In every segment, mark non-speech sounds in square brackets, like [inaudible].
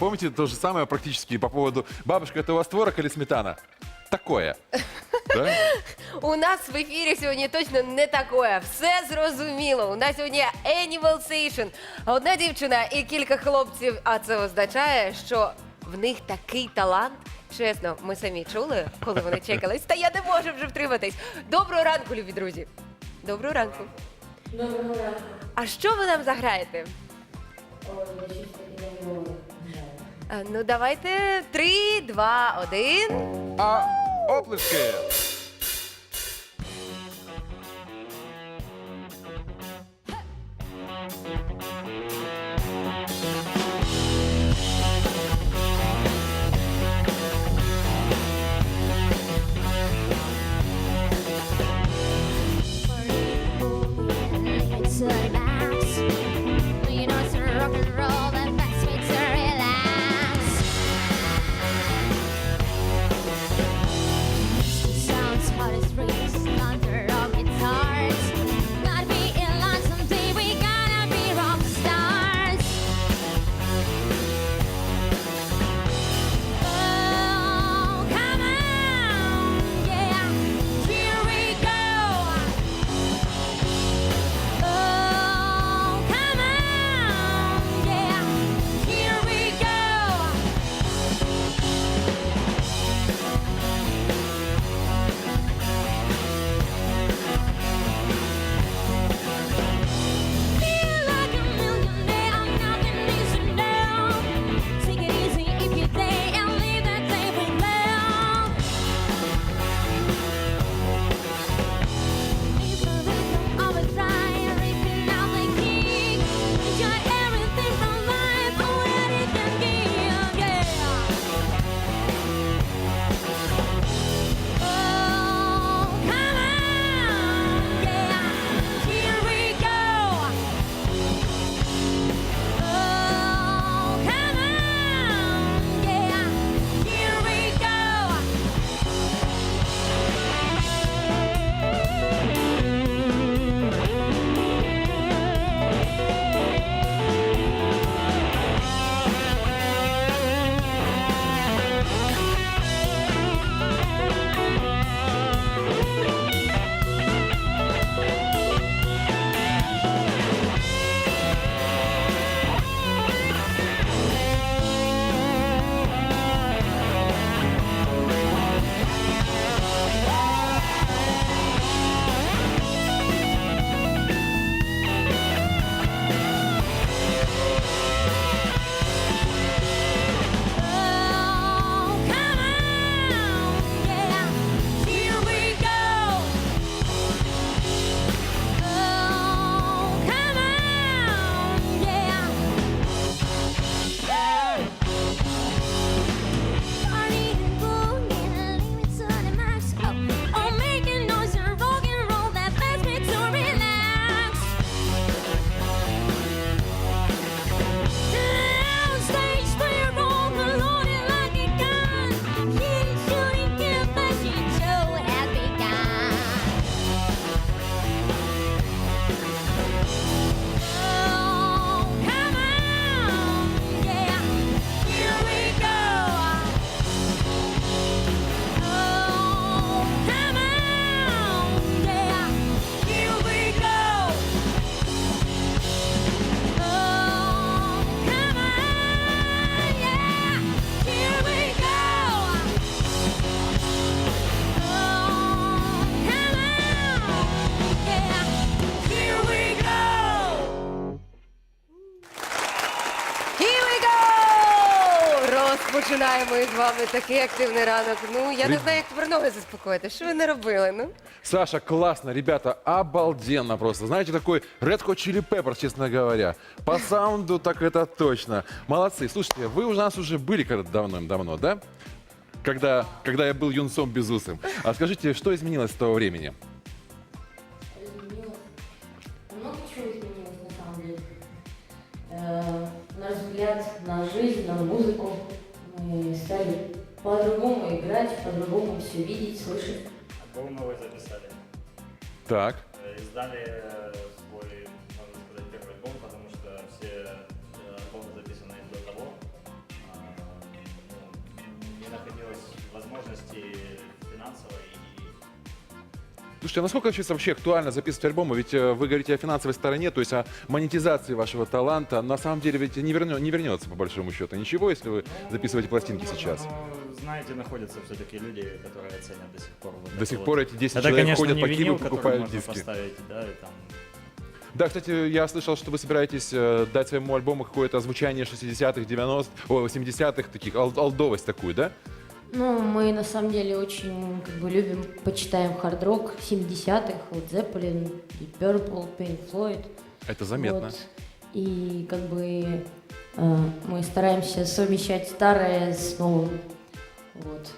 помните то же самое практически по поводу «Бабушка, это у вас творог или сметана?» Такое. [laughs] Да? У нас в ефірі сьогодні точно не такое. Все зрозуміло. У нас сьогодні Animal Station. Одна дівчина і кілька хлопців. А це означає, що в них такий талант. Чесно, ми самі чули, коли вони чекались. Та я не можу вже втриматись. Доброго ранку, любі друзі. Доброго ранку. Доброго ранку. А що ви нам заграєте? Ой, я щось таке не можу. А, Ну, давайте три, два, один. А оплески. Вами такий активний ранок. Ну, я не знаю, як тепер ноги заспокоїти. Що ви не робили? Ну? Саша, классно, ребята, обалденно просто. Знаете, такой Red Hot Chili Peppers, честно говоря. По саунду так это точно. Молодцы. Слушайте, вы у нас уже были когда-то давно-давно, да? Когда, когда я был юнцом безусым. А скажите, что изменилось с того времени? Изменилось. Много чего изменилось на самом деле. Э, наш взгляд на жизнь, на музыку стали по-другому играть, по-другому все видеть, слышать. Альбом новый записали. Так. Э, издали э, свой, можно сказать, первый альбом, потому что все э, альбомы записаны до того. А, ну, не находилось возможности финансовой Слушайте, а насколько сейчас вообще актуально записывать альбомы? Ведь э, вы говорите о финансовой стороне, то есть о монетизации вашего таланта. На самом деле ведь не, вернё- не вернется, по большому счету, ничего, если вы записываете пластинки сейчас. знаете, находятся все-таки люди, которые ценят до сих пор. вот До это сих вот. пор эти 10 Это, человек конечно, ходят не по винил, Киеву, который покупают можно диски. поставить, да, и там Да, кстати, я слышал, что вы собираетесь э, дать своему альбому какое-то звучание 60-х, 90-х, о, 80-х, таких, ал- алдовость такую, да? Ну, мы на самом деле очень как бы любим, почитаем хард-рок 70-х, вот Zeppelin, Deep Purple, Pink Floyd. Это заметно. Вот. И как бы э, мы стараемся совмещать старое с новым. Вот.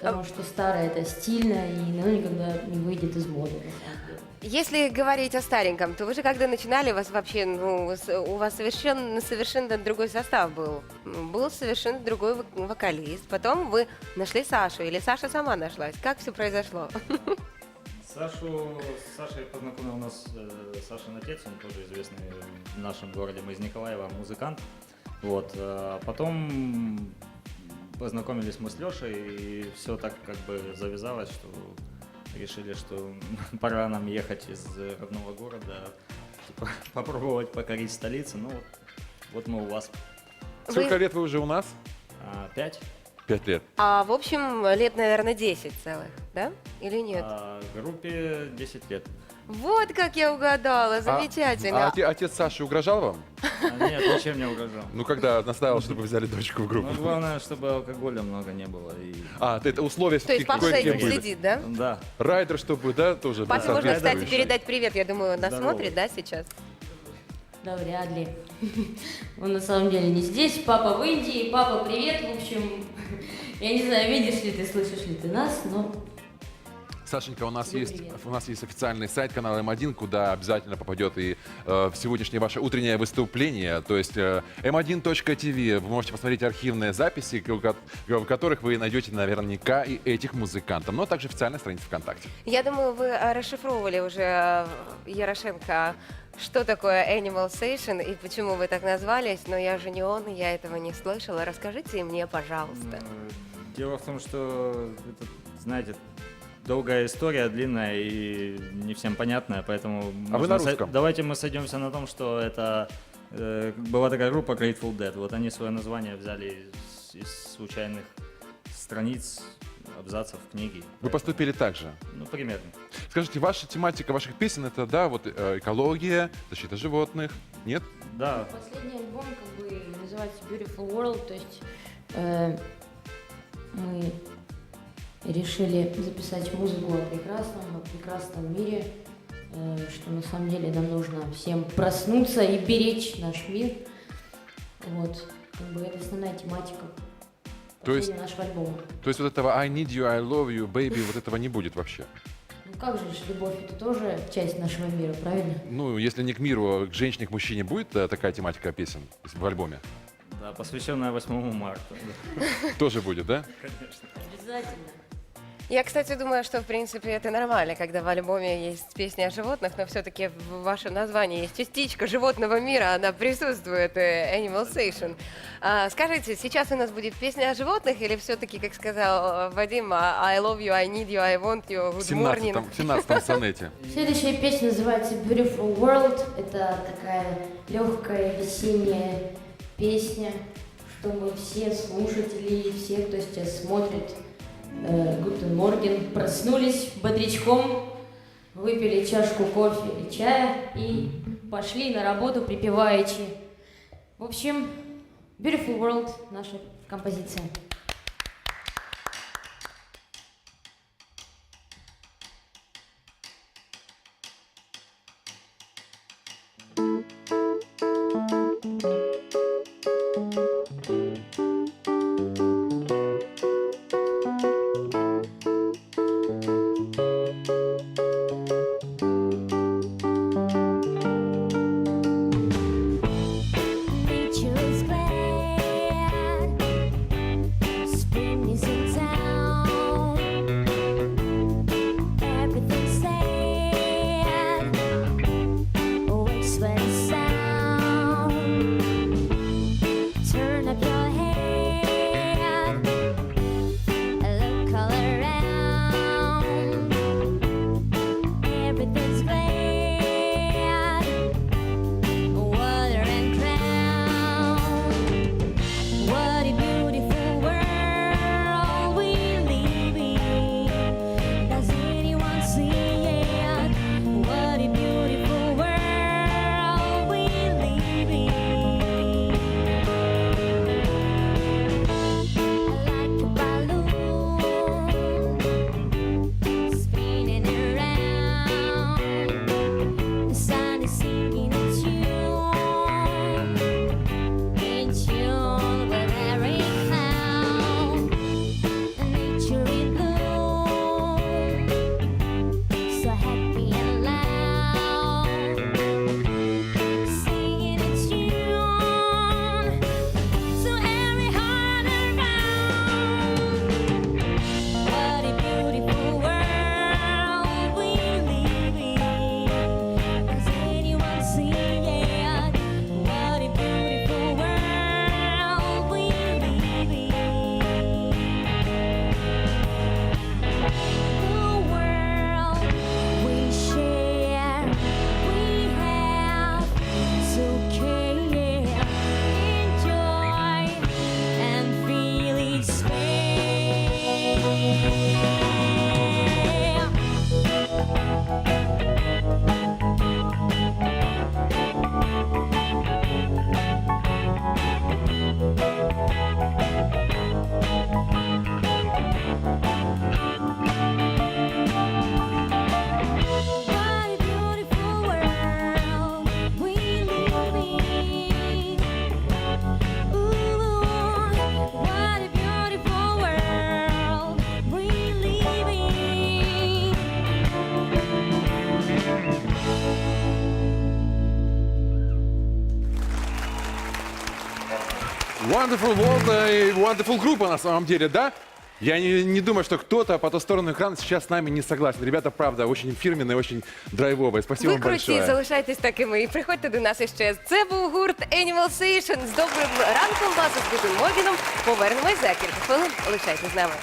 Потому что старое это стильно и ну, никогда не выйдет из моды. Если говорить о стареньком, то вы же когда начинали, у вас вообще, ну, у вас совершенно, совершенно другой состав был. Был совершенно другой вок- вокалист. Потом вы нашли Сашу, или Саша сама нашлась. Как все произошло? [laughs] Сашу, с Сашей познакомил нас э, Сашин отец, он тоже известный в нашем городе, мы из Николаева, музыкант. Вот, э, потом познакомились мы с Лешей, и все так как бы завязалось, что решили, что [laughs] пора нам ехать из родного города, типа, [laughs] попробовать покорить столицу. Ну вот, вот мы у вас. Сколько Вы- лет вы уже у нас? А, пять. Пять лет. А в общем, лет, наверное, 10 целых, да? Или нет? А группе 10 лет. Вот как я угадала, А- замечательно. А, оте- отец Саши угрожал вам? А, нет, ничем не угрожал. Ну, когда настаивал, чтобы взяли дочку в группу. Ну, главное, чтобы алкоголя много не было. И... А, ты- это условия То есть папа за этим были. следит, да? Да. Райдер, чтобы, да, тоже Папе можно, кстати, соответствующий. передать привет. Я думаю, он нас Здорово. смотрит, да, сейчас? Да, вряд ли. [laughs] Он на самом деле не здесь. Папа в Индии. Папа, привет. В общем, [laughs] я не знаю, видишь ли ты, слышишь ли ты нас, но Сашенька, у нас Тебе есть привет. у нас есть официальный сайт канала М1, куда обязательно попадет и э, сегодняшнее ваше утреннее выступление. То есть э, m1.tv. Вы можете посмотреть архивные записи, в которых вы найдете наверняка и этих музыкантов, но также официальная страница ВКонтакте. Я думаю, вы а, расшифровывали уже, а, Ярошенко, что такое Animal Station и почему вы так назвались, но я же не он, я этого не слышала. Расскажите мне, пожалуйста. Э, Дело в том, что это, знаете, долгая история, длинная и не всем понятная, поэтому А вы на со- русском? давайте мы сойдемся на том, что это э, была такая группа Grateful Dead. Вот они свое название взяли из, из случайных страниц, абзацев книги. Вы поступили так же. Ну, примерно. Скажите, ваша тематика ваших песен это, да, вот э, экология, защита животных, нет? Да, Последний альбом как бы называется Beautiful World, то есть э, мы решили записать музыку о прекрасном, о прекрасном мире, э, что на самом деле нам нужно всем проснуться и беречь наш мир. Вот, как бы это основная тематика То есть- нашего альбома. То есть вот этого I need you, I love you, baby, вот этого не будет вообще. Ну как же, любовь это тоже часть нашего мира, правильно? Ну, если не к миру, а к женщине, к мужчине будет э, такая тематика песен в альбоме? да, посвященная 8 марта. Тоже будет, да? Обязательно. Я, кстати, думаю, что, в принципе, это нормально, когда в альбоме есть песни о животных, но все-таки в вашем названии есть частичка животного мира, она присутствует, э, Animal Station. А, скажите, сейчас у нас будет песня о животных или все-таки, как сказал э, Вадим, а, I love you, I need you, I want you, В good morning? 17-м, в 17 сонете. [laughs] Следующая песня называется Beautiful World. Это такая легкая весенняя песня, чтобы все слушатели, все, кто сейчас смотрит Гутен Морген, проснулись бодрячком, выпили чашку кофе или чая и пошли на работу припеваючи. В общем, Beautiful World наша композиция. Wonderful World э, и Wonderful группа на самом деле, да? Я не, не думаю, что кто-то по ту сторону экрана сейчас с нами не согласен. Ребята, правда, очень фирменные, очень драйвовые. Спасибо Ви вам круті, большое. залишайтесь такими і приходьте до нас іще. Це був гурт Animal Station. З добрим ранком вас з Гудим Мобіном. Повернемось за кілька хвилин. Лишайтесь з нами.